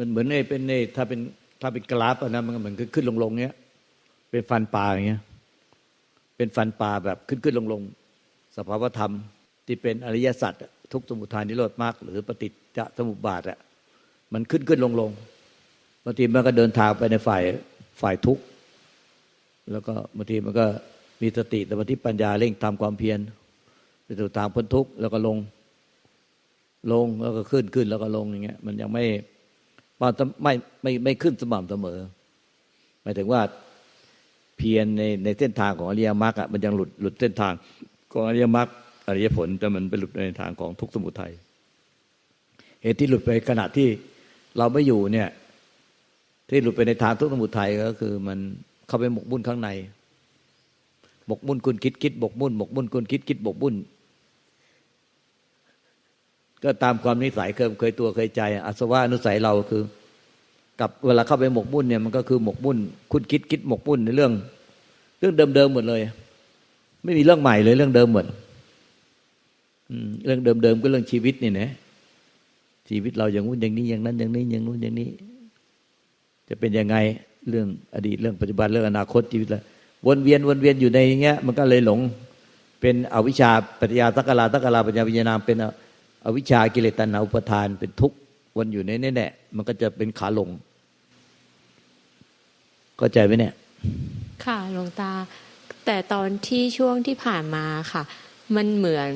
มันเหมือนไอ้เป็นไอ้ถ้าเป็นถ้าเป็นกราฟอะนะมันเหมือนขึ้นลงลงเงี้ย เป็นฟันปลาอย่างเงี้ย เป็นฟันปลาแบบขึ้นขึ้นลงลงสภาวธรรมที่เป็นอริยสัจทุกสมุทัยนิโรธมรรคหรือปฏิจจสมุปบาทอะมันขึ้นขึ้นลงลงบางทีมันก็เดินทางไปในฝ่ายฝ่ายทุกข์แล้วก็บางทีมันก็มีสติแต่บางทีปัญญาเร่งทำความเพียรไปสู่ทางพ้นทุกข์แล้วก็ลง ลงแล้วก็ขึ้นขึ้นแล้วก็ลงอย่างเงี้ย มันยังไม่ มันไม่ไม่ไม่ขึ้นสม่ำเสมอหมายถึงว่าเพียรในในเส้นทางของอริยมรรคอะมันยังหลุดหลุดเส้นทางของอริยมรรคอริยผลแต่มันไปหลุดในทางของทุกสมุทัยเหตุที่หลุดไปขณะที่เราไม่อยู่เนี่ย ที่หลุดไปในทางทุกสมุทัยก็คือมันเข้าไปหมกมุ่นข้างใน หมกมุ่นคุณคิดคิดหมกมุ่นหมกมุ่นคุณคิดคิดหมกมุ่น ก็ตามความนิสัยเคยเคยตัวเคยใจอสวะอนุสัยเราคือ กับเวลาเข้าไปหมกมุ่นเนี่ยมันก็คือหมกมุ่นคุณคิดคิดหมกมุ่นในเรื่อง เรื่องเดิมๆหมดเลย ไม่มีเรื่องใหม่เลยเรื่องเดิมหมดเรื่องเดิมๆก็เรื่องชีวิตนี่นะชีวิตเราอย่างนู้นอย่างนี้อย่างนั้นอย่างนี้อย่างนู้นอย่างนี้ จะเป็นยังไงเรื่องอดีตเรื่องปัจจุบันเรื่องอนาคตชีวิตละวนเวียนวนเวียนอยู่ในอย่างเงี้ย มันก็เลยหลง เป็นอวิชชาปัญญาตักกลาตักกลาปัญญาวิญญาณเป็น อวิชากิเลสตัณหาอุปทานเป็นทุกข์วนอยู่ในนี่แหละมันก็จะเป็นขาลงเข้าใจไหมเนี่ย ค่ะหลวงตา แต่ตอนที่ช่วงที่ผ่านมาค่ะ มันเหมือน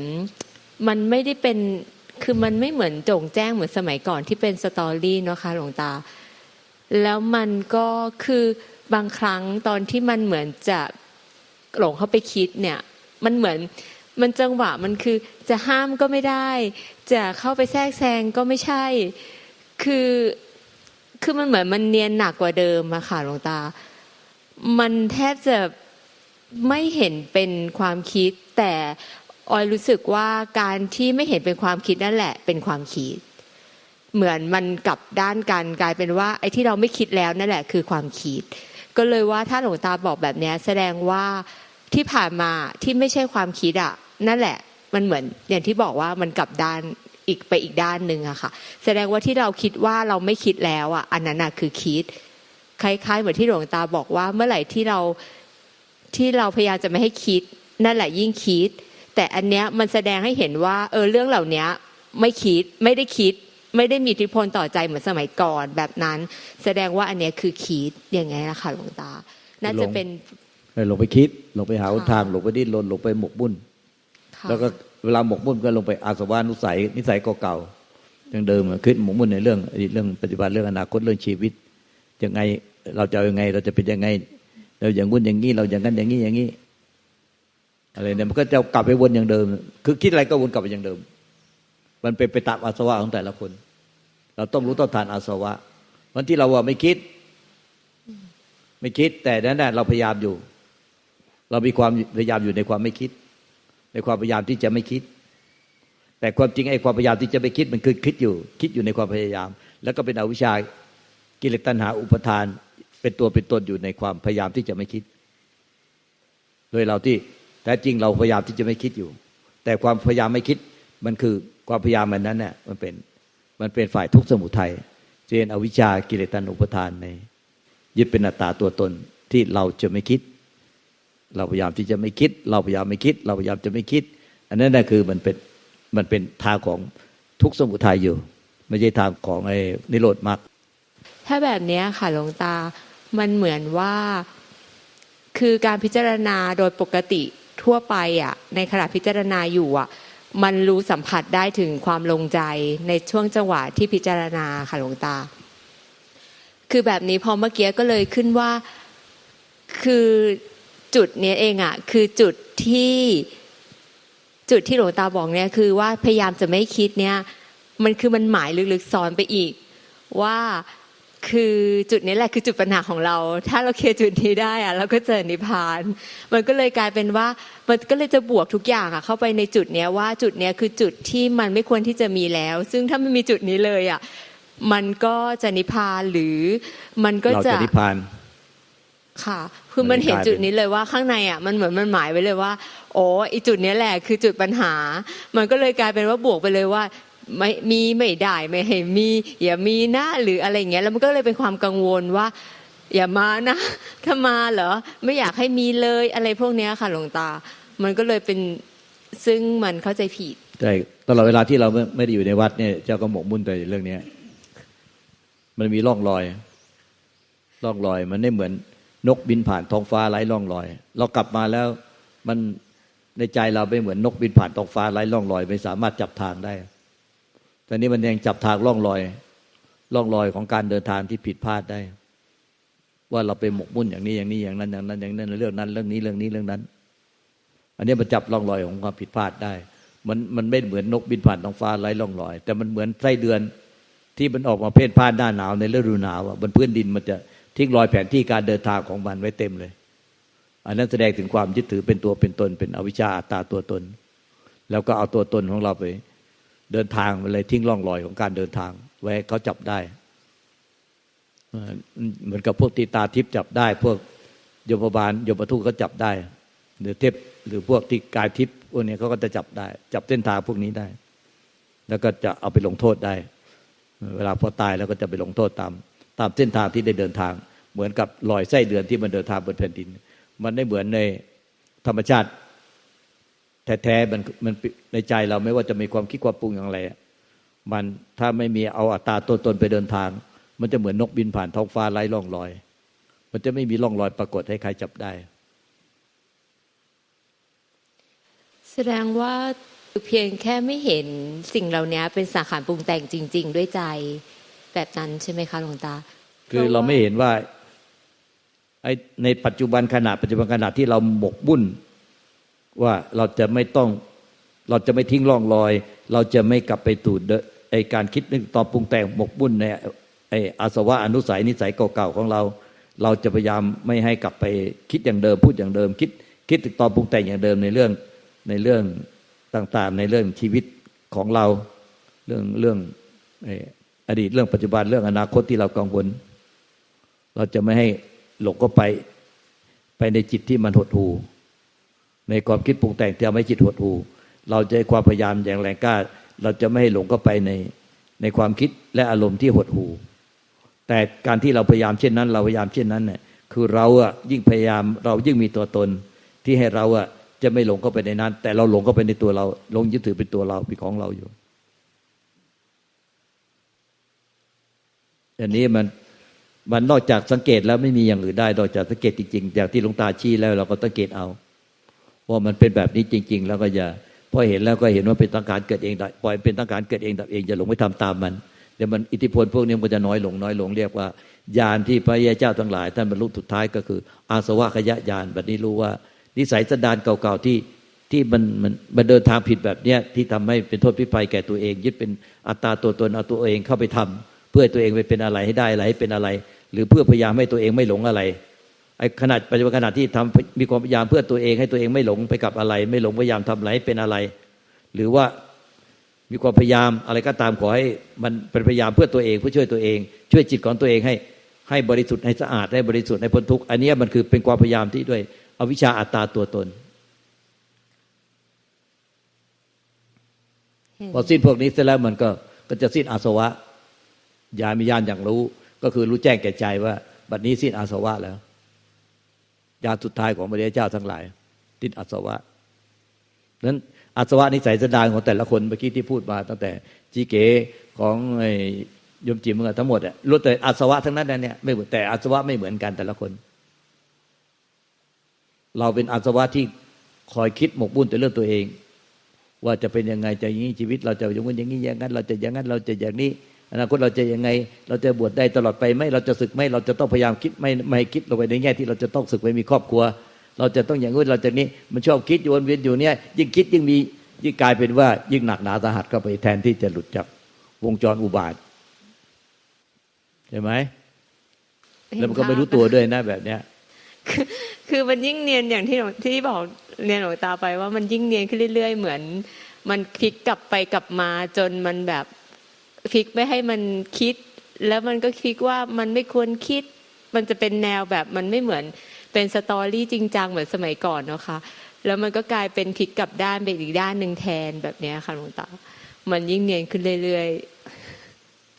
มันไม่ได้เป็นคือมันไม่เหมือนจงแจ้งเหมือนสมัยก่อนที่เป็นสตอรี่เนาะค่ะหลวงตา แล้วมันก็คือบางครั้งตอนที่มันเหมือนจะหลงเข้าไปคิดเนี่ย มันเหมือน มันจังหวะมันคือจะห้ามก็ไม่ได้ จะเข้าไปแทรกแซงก็ไม่ใช่ คือคือมันเหมือนมันเนียนหนักกว่าเดิมอะค่ะหลวงตา มันแทบจะไม่เห็นเป็นความคิด แต่ออยรู้สึกว่าการที่ไม่เห็นเป็นความคิดนั่นแหละ เป็นความคิด เหมือนมันกลับด้านกันกลายเป็นว่า ไอ้ที่เราไม่คิดแล้วนั่นแหละ คือความคิด ก็เลยว่าถ้าหลวงตาบอกแบบนี้แสดงว่า ที่ผ่านมาที่ไม่ใช่ความคิดอะนั่นแหละมันเหมือนอย่างที่บอกว่ามันกลับด้านอีกไปอีกด้านหนึ่งอะค่ะ แสดงว่าที่เราคิดว่าเราไม่คิดแล้วอะอันนั้นอะคือคิด คล้ายๆเหมือนที่หลวงตาบอกว่าเมื่อไหร่ที่เราที่เราพยายามจะไม่ให้คิด นั่นแหละยิ่งคิด แต่อันเนี้ยมันแสดงให้เห็นว่า เออเรื่องเหล่านี้ไม่คิดไม่ได้คิด ไม่ได้มีอิทธิพลต่อใจเหมือนสมัยก่อนแบบนั้น แสดงว่าอันเนี้ยคือคิดอย่างไงล่ะค่ะหลวงตา น่าจะเป็น ลงไปคิดลงไปหาทางลงไปดิ้นรนลงไปหมกบุ่นแล้วก็เวลาหมกมุ่นก็ลงไปอาสวานุสัย นิสัยเก่าๆยังเดิมขึ้นหมกมุ่นในเรื่องเรื่องปัจจุบันเรื่องอนาคตเรื่องชีวิตยังไงเราจะยังไงเราจะเป็นยังไง เราอย่างวุ่นอย่างนี้เราอย่างนั้นอย่างนี้อย่างนี้อะไรเนี่ยมันก็จะกลับไปวนอย่างเดิม คือคิดอะไรก็วนกลับไปอย่างเดิม มันเป็นไปตามอาสวะของแต่ละคน เราต้องรู้ต้นทานอาสวะวันที่เราว่าไม่คิด ไม่คิดแต่นั้นเราพยายามอยู่ เรามีความพยายามอยู่ในความไม่คิด ในความพยายามที่จะไม่คิด แต่ความจริงไอ้ความพยายามที่จะไม่คิดมันคือคิดอยู่ คิดอยู่ในความพยายาม แล้วก็เป็นอวิชชากิเลสตัณหาอุปทาน เป็นตัวเป็นตนอยู่ในความพยายามที่จะไม่คิด โดยเราที่แท้จริงเราพยายามที่จะไม่คิดอยู่ แต่ความพยายามไม่คิดมันคือความพยายามมันนั้นเนี่ยมันเป็นมันเป็นฝ่ายทุกข์สมุทัยเจนอวิชากิเลสตัณหาอุปทานในยึดเป็นอัตตาตัวตนที่เราจะไม่คิด เราพยายามที่จะไม่คิด เราพยายามไม่คิด เราพยายามจะไม่คิด อันนั้นนะคือมันเป็นมันเป็นทางของทุกสมุทัยอยู่ ไม่ใช่ทางของไอ้นิโรธมรรคถ้าแบบนี้ค่ะหลวงตามันเหมือนว่าคือการพิจารณาโดยปกติทั่วไปอะในขณะพิจารณาอยู่อะ มันรู้สัมผัสได้ถึงความลงใจในช่วงจังหวะที่พิจารณาค่ะหลวงตา คือแบบนี้พอเมื่อกี้ก็เลยขึ้นว่าคือ จุดนี้เองอะคือจุดที่จุดที่หลวงตาบอกเนี่ยคือว่าพยายามจะไม่คิดเนี่ยมันคือมันหมายลึกๆซ้อนไปอีก ว่าคือจุดนี้แหละคือจุดปัญหาของเรา ถ้าเราเคลียร์จุดนี้ได้อะเราก็เจอนิพพาน มันก็เลยกลายเป็นว่ามันก็เลยจะบวกทุกอย่างอะเข้าไปในจุดเนี้ยว่าจุดเนี้ยคือจุดที่มันไม่ควรที่จะมีแล้ว ซึ่งถ้าไม่มีจุดนี้เลยอะมันก็จะนิพพานหรือมันก็จะนิพพาน ค่ะ คือมันเห็นจุดนี้เลยว่าข้างในอะมันเหมือนมันหมายไว้เลยว่า โอ้อีจุดนี้แหละคือจุดปัญหา มันก็เลยกลายเป็นว่าบวกไปเลยว่าไม่มีไม่ได้ไม่ให้มีอย่ามีนะหรืออะไรเงี้ยแล้วมันก็เลยเป็นความกังวลว่า อย่ามานะถ้ามาเหรอไม่อยากให้มีเลยอะไรพวกเนี้ยค่ะหลวงตา มันก็เลยเป็นซึ่งมันเข้าใจผิดใช่ตลอดเวลาที่เราไม่ไม่ได้อยู่ในวัดเนี่ยเจ้าก็หมกมุ่นแต่เรื่องเนี้ยมันมีร่องรอย ร่องรอยมันไม่เหมือน นกบินผ่านท้องฟ้าไร้ร่องรอย เรากลับมาแล้วมันในใจเราไม่เหมือนนกบินผ่านท้องฟ้าไร้ร่องรอย ไม่สามารถจับทางได้ตอนนี้มันยังจับทางร่องรอยร่องรอยของการเดินทางที่ผิดพลาดได้ ว่าเราไปหมกมุ่นอย่างนี้อย่างนี้อย่างนั้นอย่างนั้นอย่างนั้นเรื่องนั้น เรื่องนี้เรื่องนี้เรื่องนั้น อันนี้มันจับร่องรอยของความผิดพลาดได้ มันมันไม่เหมือนนกบินผ่านท้องฟ้าไร้ร่องรอย แต่มันเหมือนไส้เดือนที่มันออกมาเพ่นพ่านหน้าหนาวในฤดูหนาวบนพื้นดินมันจะ ทิ้งรอยแผนที่การเดินทางของมันไว้เต็มเลย อันนั้นแสดงถึงความยึดถือเป็นตัวเป็นตน เป็นอวิชชาอัตตาตัวตน แล้วก็เอาตัวตนของเราไป เดินทางมันเลยทิ้งร่องรอยของการเดินทาง ไว้เขาจับได้เอ่อเหมือนกับพวกตีตาทิพย์จับได้ พวกโยมบาลโยมทูตเขาจับได้ หรือเทพหรือพวกที่กายทิพย์พวกนี้เขาก็จะจับได้ จับเส้นทางพวกนี้ได้ แล้วก็จะเอาไปลงโทษได้ เวลาพอตายแล้วก็จะไปลงโทษตาม ตามเส้นทางที่ได้เดินทาง เหมือนกับรอยไส้เดือนที่มันเดินทางบนแผ่นดิน มันไม่เหมือนในธรรมชาติ แท้ๆมันมันในใจเราไม่ว่าจะมีความคิดความปรุงอย่างไรมันถ้าไม่มีเอาอัตตาตัวตนไปเดินทาง มันจะเหมือนนกบินผ่านท้องฟ้าไร้ร่องรอย มันจะไม่มีร่องรอยปรากฏให้ใครจับได้ แสดงว่าเพียงแค่ไม่เห็นสิ่งเหล่านี้เป็นสังขารปรุงแต่งจริง ๆ ด้วยใจ แบบนั้นใช่ไหมคะหลวงตา คือเราไม่เห็นว่าไอ้ในปัจจุบันขณะปัจจุบันขณะที่เราหมกบุ่นว่าเราจะไม่ต้องเราจะไม่ทิ้งร่องรอย เราจะไม่กลับไปตูดไอการคิดนึกต่อปรุงแต่งหมกบุ่นในไออาสวะอนุสัยนิสัยเก่าๆของเรา เราจะพยายามไม่ให้กลับไปคิดอย่างเดิม พูดอย่างเดิม คิดคิดถึงตอปรุงแต่งอย่างเดิมในเรื่องในเรื่องต่างๆ ในเรื่องชีวิตของเรา เรื่องเรื่องไอดีตเรื่องปัจจุบันเรื่องอนาคตที่เรากังวล เราจะไม่ให้หลงก็ไป ไปในจิตที่มันหดหูในความคิดปรุงแต่งที่ทำให้จิตหดหูเราจะความพยายามอย่างแรงกล้า เราจะไม่ให้หลงก็ไปในในความคิดและอารมณ์ที่หดหูแต่การที่เราพยายามเช่นนั้น เราพยายามเช่นนั้นเนี่ยคือเราอะยิ่งพยายามเรายิ่งมีตัวตน ที่ให้เราอะจะไม่หลงเข้าไปในนั้น แต่เราหลงเข้าไปในตัวเราหลงยึดถือเป็นตัวเราเป็นของเราอยู่ อันนี้มันมันนอกจากสังเกตแล้วไม่มีอย่างอื่นได้นอกจากสังเกตจริงๆอย่างที่หลวงตาชี้แล้วเราก็สังเกตเอาว่ามันเป็นแบบนี้จริง ๆ แล้วก็อย่าพอเห็นแล้วก็เห็นว่าเป็นตั้งการเกิดเองได้ปล่อยเป็นตั้งการเกิดเองดับเองอย่าหลงไปทำตามมันเดี๋ยวมันอิทธิพลพวกนี้มันจะน้อยลงน้อยลงเรียกว่าญาณที่พระยาเจ้าทั้งหลายท่านบรรลุสุดท้ายก็คือ อาสวะขยะญาณแบบนี้รู้ว่า นิสัยสันดานเก่าๆที่ที่มันมันมันเดินทางผิดแบบเนี้ยที่ทำให้เป็นโทษพิภัยแก่ตัวเอง ยึดเป็นอัตตาตัวตนเอาตัวเองเข้าไปทำเพื่อให้ตัวเองไปเป็นอะไรให้ได้อะไรให้เป็นอะไร หรือเพื่อพยายามให้ตัวเองไม่หลงอะไรไอ้ขนาดปัจจุบันขนาดที่ทำมีความพยายามเพื่อตัวเองให้ตัวเองไม่หลงไปกับอะไร ไม่หลงพยายามทำอะไรให้เป็นอะไร หรือว่ามีความพยายามอะไรก็ตามขอให้มันเป็นพยายามเพื่อตัวเองเพื่อช่วยตัวเอง ช่วยจิตของตัวเองให้ให้บริสุทธิ์ให้สะอาดให้บริสุทธิ์ให้พ้นทุกข์อันเนี้ยมันคือเป็นความพยายามที่ด้วยอวิชชาอัตตาตัวตนพอสิ้นพวกนี้เสร็จแล้วมันก็ก็จะสิ้นอาสวะ ญาณมีญาณอย่างรู้ ก็คือรู้แจ้งแก่ใจว่าบัดนี้สิ้นอาสวะแล้วญาณสุดท้ายของพระเดชเจ้าทั้งหลายสิ้นอาสวะนั้นอาสวะนิสัยสนดานของแต่ละคนเมื่อกี้ที่พูดมา ตั้งแต่จีเกของยมจิมเมื่อทั้งหมดอะรู้แต่อาสวะทั้งนั้นนะเนี่ยไม่เหมือนแต่อาสวะไม่เหมือนกันแต่ละคน เราเป็นอาสวะที่คอยคิดหมกบุ่นแต่เรื่องตัวเอง ว่าจะเป็นยังไงจะอย่างนี้ชีวิต เราจะอย่างนี้อย่างนี้อย่างนั้น เราจะอย่างนั้นเราจะอย่างนี้ อนาคตเราจะยังไง เราจะบวชได้ตลอดไปไหมเราจะศึกไหมเราจะต้องพยายามคิดไม่ไม่ให้คิดลงไปในแง่ที่เราจะต้องศึกไปมีครอบครัว เราจะต้องอย่างนู้นเราจะนี้มันชอบคิดวนเวียนอยู่เนี่ยยิ่งคิดยิ่งมียิ่งกลายเป็นว่ายิ่งหนักหนาสาหัสเข้าไปแทนที่จะหลุดจากวงจรอุบาทใช่ไหมแล้วมันก็ไม่รู้ตัวด้วยนะแบบเนี้ยคือมันยิ่งเนียนอย่างที่หลวงที่บอกเนียนหลวงตาไปว่ามันยิ่งเนียนขึ้นเรื่อย ๆ เหมือน มันพลิกกลับไปกลับมาจนมันแบบ พลิกไม่ให้มันคิด แล้วมันก็คิดว่ามันไม่ควรคิด มันจะเป็นแนวแบบมันไม่เหมือนเป็นสตอรี่จริงจังเหมือนสมัยก่อนเนาะค่ะแล้วมันก็กลายเป็นพลิกกลับด้านไปอีกด้านหนึ่งแทนแบบเนี้ยค่ะหลวงตา มันยิ่งเนียนขึ้นเรื่อย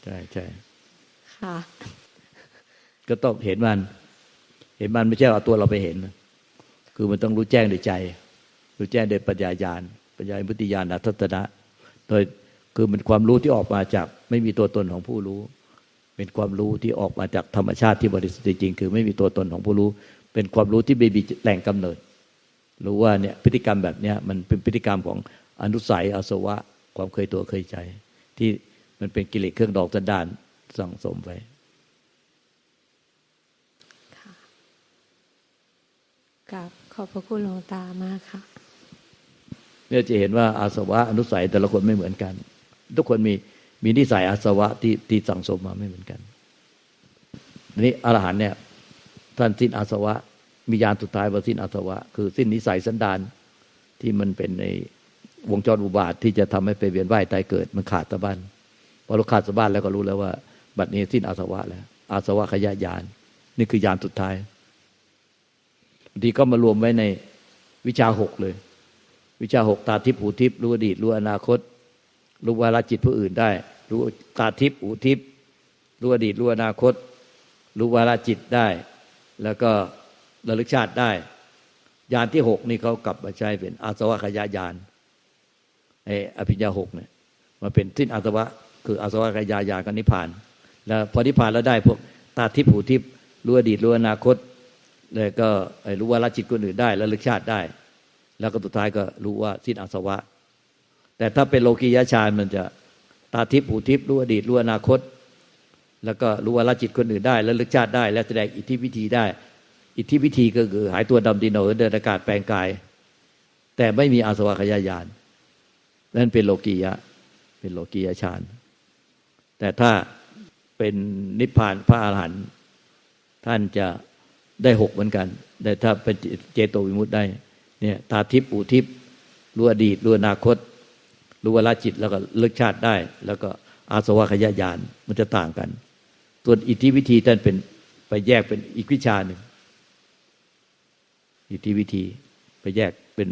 ใช่ใช่ๆค่ะก็ต้องเห็นมัน เห็นมันไม่ใช่เอาตัวเราไปเห็น คือมันต้องรู้แจ้งด้วยใจ รู้แจ้งด้วยปัญญาญาณปัญญาพุทธิญาณอัตตนะ โดย คือมันความรู้ที่ออกมาจาก ไม่มีตัวตนของผู้รู้ เป็นความรู้ที่ออกมาจากธรรมชาติที่บริสุทธิ์จริงๆคือไม่มีตัวตนของผู้รู้ เป็นความรู้ที่ไม่มีแหล่งกำเนิด รู้ว่าเนี่ยพฤติกรรมแบบเนี้ยมันเป็นพฤติกรรมของอนุสัยอาสวะ ความเคยตัวเคยใจ ที่มันเป็นกิเลสเครื่องดอกสันดานสั่งสมไปกับขอบพระคุณหลวงตามากค่ะเนี่ยจะเห็นว่าอาสวะอนุสัยแต่ละคนไม่เหมือนกัน ทุกคนมีมีนิสัยอาสวะที่ที่สั่งสมมาไม่เหมือนกันทีนี้อรหันเนี่ยท่านสิ้นอาสวะ มียานสุดท้ายว่าสิ้นอาสวะ คือสิ้นนิสัยสันดานที่มันเป็นในวงจรอุบาทที่จะทำให้ไปเวียนว่ายตายเกิด มันขาดสะบั้นพอเราขาดสะบั้นแล้วก็รู้แล้วว่า บัดนี้สิ้นอาสวะแล้ว อาสวะขยะยาน นี่คือยานสุดท้ายบางทีก็มารวมไว้ในวิชาหกเลย วิชาหกตาทิพย์หูทิพย์รู้อดีตรู้อนาคต รู้วาลจิตผู้อื่นได้ รู้ตาทิพย์หูทิพย์รู้อดีตรู้อนาคต รู้วาลจิตได้ แล้วก็ระลึกชาติได้ยานที่หกนี่เขากลับมาใช้เป็นอาสวะขยายานไอ้อภิญญาหกเนี่ยมาเป็นสิ้นอาสวะ คืออาสวะขยายานกับนิพพาน แล้วพอนิพพานแล้วได้พวกตาทิพย์หูทิพย์รู้อดีตรู้อนาคตแล้วก็รู้วาลจิตคนอื่นได้ระลึกชาติได้ แล้วก็สุดท้ายก็รู้ว่าสิ้นอาสวะ แต่ถ้าเป็นโลกียฌานมันจะตาทิพย์หูทิพย์รู้อดีตรู้อนาคต แล้วก็รู้ว่าละจิตคนอื่นได้ แล้วลึกชาติได้ และแสดงอิทธิวิธีได้ อิทธิวิธีก็คือหายตัวดำดินเหนเดินอากาศแปลงกาย แต่ไม่มีอาสวะขยายานนั่นเป็นโลกียะ เป็นโลกียฌานแต่ถ้าเป็นนิพพานพระอาหารหันต์ท่านจะได้หกเหมือนกัน แต่ถ้าเป็นเจโตวิมุตติได้เนี่ยตาทิพย์ปูทิพย์รู้อดีตรู้อนาคต รู้วาลจิตแล้วก็เลิกชาติได้ แล้วก็อาสวะขยายานมันจะต่างกัน ส่วนอิทธิวิธีท่านเป็นไปแยกเป็นอีกวิชาหนึ่งอิทธิวิธีไปแยกเป็น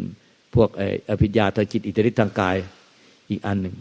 พวกอภิญญาทางจิตอิทธิฤทธิทางกายอีกอันหนึ่ง